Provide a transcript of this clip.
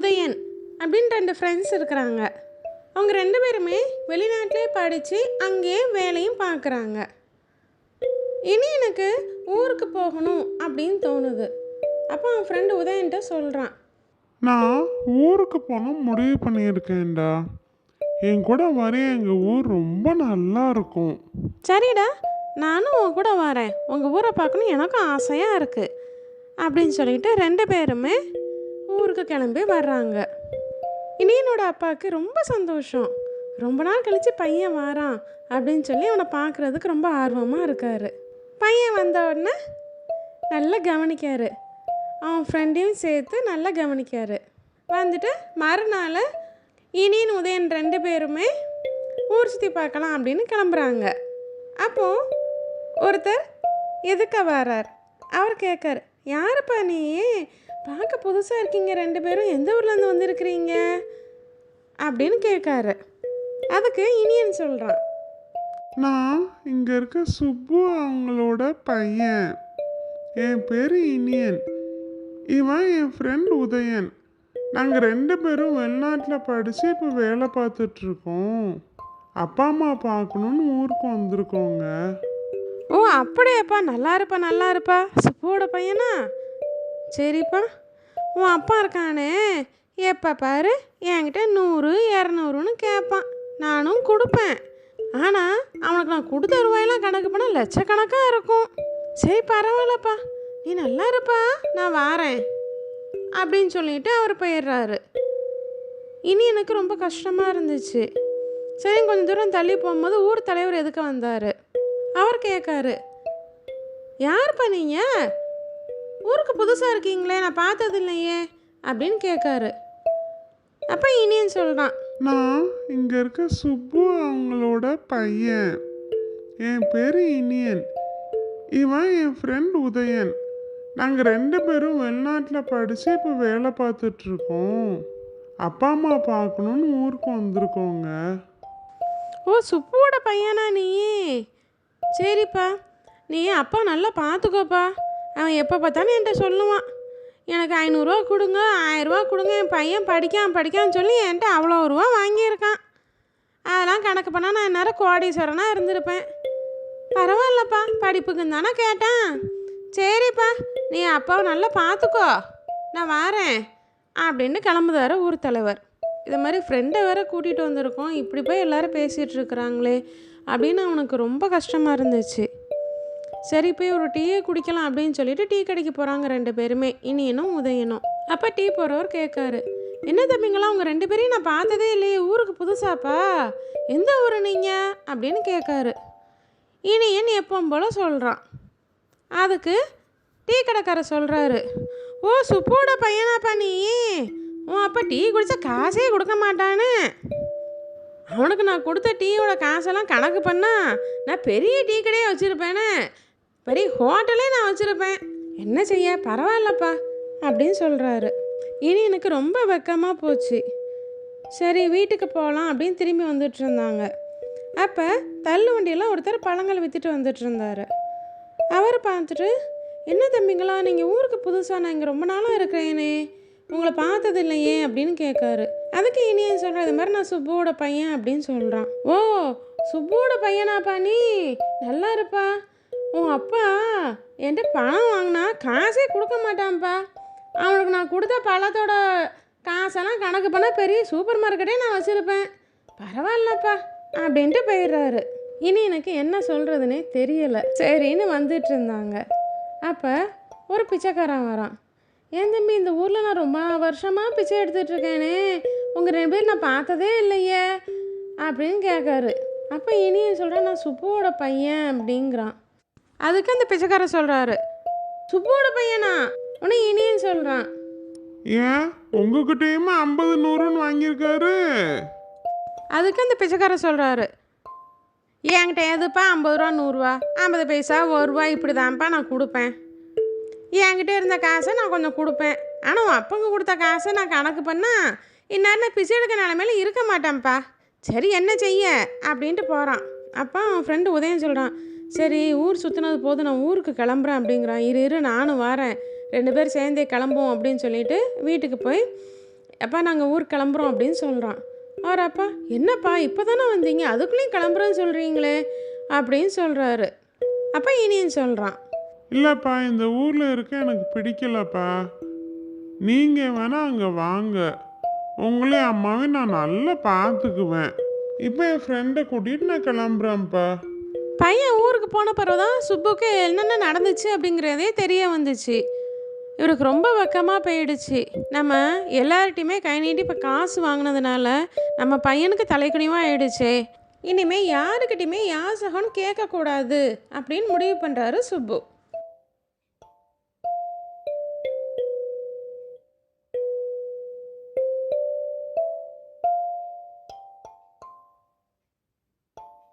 உதயன் அப்படின்னு ரெண்டு ஃப்ரெண்ட்ஸ் இருக்கிறாங்க. அவங்க ரெண்டு பேருமே வெளிநாட்டிலே படித்து அங்கேயே வேலையும் பார்க்குறாங்க. இனி எனக்கு ஊருக்கு போகணும் அப்படின்னு தோணுது. அப்போ அவன் ஃப்ரெண்டு உதயன்ட்ட சொல்கிறான் நான் ஊருக்கு போகணும் முடிவு பண்ணியிருக்கேன்டா. என் கூட வரைய எங்கள் ஊர் ரொம்ப நல்லா இருக்கும். சரிடா நானும் உன் கூட வரேன். உங்கள் ஊரை பார்க்கணும் எனக்கும் ஆசையாக இருக்குது அப்படின்னு சொல்லிட்டு ரெண்டு பேருமே ஊருக்கு கிளம்பி வர்றாங்க. இனியனோட அப்பாவுக்கு ரொம்ப சந்தோஷம். ரொம்ப நாள் கழித்து பையன் வாரான் அப்படின்னு சொல்லி அவனை பார்க்குறதுக்கு ரொம்ப ஆர்வமாக இருக்காரு. பையன் வந்த உடனே நல்லா கவனிக்காரு. அவன் ஃப்ரெண்டையும் சேர்த்து நல்லா கவனிக்காரு. வந்துட்டு மறுநாள் இனியன் உதயன் ரெண்டு பேருமே ஊர் சுற்றி பார்க்கலாம் அப்படின்னு கிளம்புறாங்க. அப்போது ஒருத்தர் எதுக்க வரார்? அவர் கேட்கார் யாருப்பா நீ? பார்க்க புதுசாக இருக்கீங்க ரெண்டு பேரும். எந்த ஊர்லேருந்து வந்திருக்கிறீங்க? அப்படின்னு கேட்காரு. அதுக்கு இனியன் சொல்கிறான் நான் இங்கே இருக்க சுப்பு அவங்களோட பையன். என் பேர் இனியன். இவன் என் ஃப்ரெண்ட் உதயன். நாங்கள் ரெண்டு பேரும் வெளிநாட்டில் படித்து இப்போ வேலை பார்த்துட்ருக்கோம் அப்பா அம்மா பார்க்கணுன்னு ஊருக்கு வந்திருக்கோங்க. ஓ அப்படியாப்பா. நல்லா இருப்பா நல்லா இருப்பா. சுப்புவோட பையனா? சரிப்பா. உன் அப்பா இருக்கானே. எப்போ பாரு என்கிட்ட நூறு இரநூறுன்னு கேட்பான் நானும் கொடுப்பேன். ஆனால் அவனுக்கு நான் கொடுத்த ரூபாயெல்லாம் கணக்கு பண்ணால் லட்சக்கணக்காக இருக்கும். சரி பரவாயில்லப்பா. நீ நல்லா இருப்பா. நான் வாரேன். அப்படின்னு சொல்லிட்டு அவர் போயிடுறாரு. இனி எனக்கு ரொம்ப கஷ்டமாக இருந்துச்சு. சரி கொஞ்சம் தூரம் தள்ளி போகும்போது ஊர் தலைவர் எதுக்கு வந்தார்? அவர் கேட்காரு. யார்ப்பா நீங்கள் ஊருக்கு புதுசாக இருக்கீங்களே நான் பார்த்தது இல்லையே அப்படின்னு கேட்காரு. அப்போ இனியன் சொல்கிறான் நான் இங்கே இருக்க சுப்பு அவங்களோட பையன். என் பேர் இனியன். இவன் என் ஃப்ரெண்ட் உதயன். நாங்கள் ரெண்டு பேரும் வெளிநாட்டில் படித்து இப்போ வேலை பார்த்துட்ருக்கோம் அப்பா அம்மா பார்க்கணுன்னு ஊருக்கு வந்திருக்கோங்க. ஓ சுப்புவோட பையனா நீ சரிப்பா நீ அப்பா நல்லா பார்த்துக்கோப்பா. அவன் எப்போ பார்த்தாலும் என்கிட்ட சொல்லுவான். எனக்கு ஐநூறுரூவா கொடுங்க ஆயிரரூவா கொடுங்க என் பையன் படிக்கான் படிக்கான்னு சொல்லி என்கிட்ட அவ்வளோ ரூபா வாங்கியிருக்கான். அதெல்லாம் கணக்கு பண்ணால் நான் நேரம் கோடீஸ்வரனாக இருந்திருப்பேன். பரவாயில்லப்பா படிப்புக்குன்னு தானே கேட்டேன். சரிப்பா நீ அப்பாவை நல்லா பார்த்துக்கோ. நான் வாரேன் அப்படின்னு கிளம்புதாரு ஊர் தலைவர். இது மாதிரி ஃப்ரெண்டை வேற கூட்டிகிட்டு வந்திருக்கோம் இப்படி போய் எல்லோரும் பேசிகிட்டு இருக்கிறாங்களே அப்படின்னு அவனுக்கு ரொம்ப கஷ்டமாக இருந்துச்சு. சரி போய் ஒரு டீயை குடிக்கலாம் அப்படின்னு சொல்லிட்டு டீ கடைக்கு போகிறாங்க ரெண்டு பேருமே. இனியனும் உதயனும் அப்போ டீ போகிறவர் கேட்காரு. என்ன தம்பிங்களா உங்கள் ரெண்டு பேரையும் நான் பார்த்ததே இல்லையே ஊருக்கு புதுசாப்பா? எந்த ஊர் நீங்கள் அப்படின்னு கேட்காரு. இனியன் எப்பவும் போல் சொல்கிறான் அதுக்கு டீ கடைக்காரர் சொல்கிறாரு ஓ சுப்போட பையனாப்பா நீ? உன் அப்பா டீ குடித்தா காசே கொடுக்க மாட்டானே. அவனுக்கு நான் கொடுத்த டீயோட காசெல்லாம் கணக்கு பண்ணா நான் பெரிய டீ கடையே வச்சுருப்பேனே. பெரிய ஹோட்டலே நான் வச்சுருப்பேன். என்ன செய்ய? பரவாயில்லப்பா அப்படின்னு சொல்கிறாரு இனி எனக்கு ரொம்ப வெக்கமாக போச்சு. சரி வீட்டுக்கு போகலாம் அப்படின்னு திரும்பி வந்துட்டு இருந்தாங்க. அப்போ தள்ளு வண்டியில் ஒருத்தர் பழங்கள் விற்றுட்டு வந்துட்டு இருந்தார். அவர் பார்த்துட்டு என்ன தம்பிங்களா நீங்கள் ஊருக்கு புதுசாக நான் இங்கே ரொம்ப நாளாக இருக்கிறேனே. உங்களை பார்த்தது இல்லையே அப்படின்னு கேட்காரு. அதுக்கு இனியன் சொல்கிற இது மாதிரி நான் சுப்புவோட பையன் அப்படின்னு சொல்கிறான் ஓ சுப்புவோட பையனாப்பா நீ? நல்லா இருப்பா. உன் அப்பா என்கிட்ட பணம் வாங்கினா காசே கொடுக்க மாட்டான்ப்பா. அவனுக்கு நான் கொடுத்த பழத்தோட காசெல்லாம் கணக்கு பண்ணால் பெரிய சூப்பர் மார்க்கெட்டே நான் வச்சுருப்பேன். பரவாயில்லப்பா அப்படின்ட்டு போயிடுறாரு. இனி எனக்கு என்ன சொல்கிறதுனே தெரியலை. சரின்னு வந்துட்டு இருந்தாங்க. அப்போ ஒரு பிச்சைக்காரன் வரான். ஏன் தம்பி இந்த ஊரில் நான் ரொம்ப வருஷமாக பிச்சை எடுத்துகிட்ருக்கேனே உங்கள் ரெண்டு பேர் நான் பார்த்ததே இல்லையே அப்படின்னு கேட்காரு. அப்போ இனியும் சொல்கிறேன் நான் சுப்புவோட பையன் அப்படிங்கிறான். அதுக்கு அந்த பிச்சைக்காரன் சொல்கிறாரு சுப்புவோட பையனா? உடனே இனியன் சொல்கிறான் ஏன்? உங்ககிட்டயுமா ஐம்பது நூறுன்னு வாங்கியிருக்காரு. அதுக்கு அந்த பிச்சைக்காரன் சொல்கிறாரு என்கிட்ட எதுப்பா ஐம்பது ரூபா நூறுரூவா ஐம்பது பைசா ஒரு ரூபா இப்படி தான்ப்பா நான் கொடுப்பேன். என்கிட்ட இருந்த காசை நான் கொஞ்சம் கொடுப்பேன். ஆனால் உன் அப்பங்க கொடுத்த காசை நான் கணக்கு பண்ணால் இந்நேரம் நான் பிச்சை எடுக்க நிலமையில இருக்க மாட்டேன்ப்பா. சரி என்ன செய்ய? அப்படின்ட்டு போகிறான் அப்போ அவன் ஃப்ரெண்டு உதயம் சொல்கிறான் சரி ஊர் சுற்றினது போது நான் ஊருக்கு கிளம்புறேன் அப்படிங்கிறான். இரு இரு நானும் வரேன். ரெண்டு பேரும் சேர்ந்தே கிளம்புவோம் அப்படின்னு சொல்லிட்டு வீட்டுக்கு போய் அப்பா நாங்கள் ஊர் கிளம்புறோம் அப்படின்னு சொல்கிறான் அவர் அப்பா என்னப்பா இப்போ தானே வந்தீங்க? அதுக்குள்ளேயும் கிளம்புறேன்னு சொல்கிறீங்களே அப்படின்னு சொல்கிறாரு அப்பா இனியன் சொல்கிறான் இல்லைப்பா இந்த ஊரில் இருக்க எனக்கு பிடிக்கலப்பா. நீங்கள் வேணால் அங்கே வாங்க. உங்களையும் அம்மாவையும் நான் நல்லா பார்த்துக்குவேன். இப்போ என் ஃப்ரெண்டை கூட்டிகிட்டு நான் கிளம்புறேன்ப்பா. பையன் ஊருக்கு போன பிறகு தான் சுப்புக்கு என்னென்ன நடந்துச்சு அப்படிங்கிறதே தெரிய வந்துச்சு. இவருக்கு ரொம்ப வெக்கமாக போயிடுச்சு. நம்ம எல்லார்ட்டையுமே கை நீட்டி இப்போ காசு வாங்கினதுனால நம்ம பையனுக்கு தலைக்குனிவாக ஆயிடுச்சே. இனிமேல் யாருக்கிட்டையுமே யாசகம்னு கேட்கக்கூடாது அப்படின்னு முடிவு பண்ணுறாரு சுப்பு.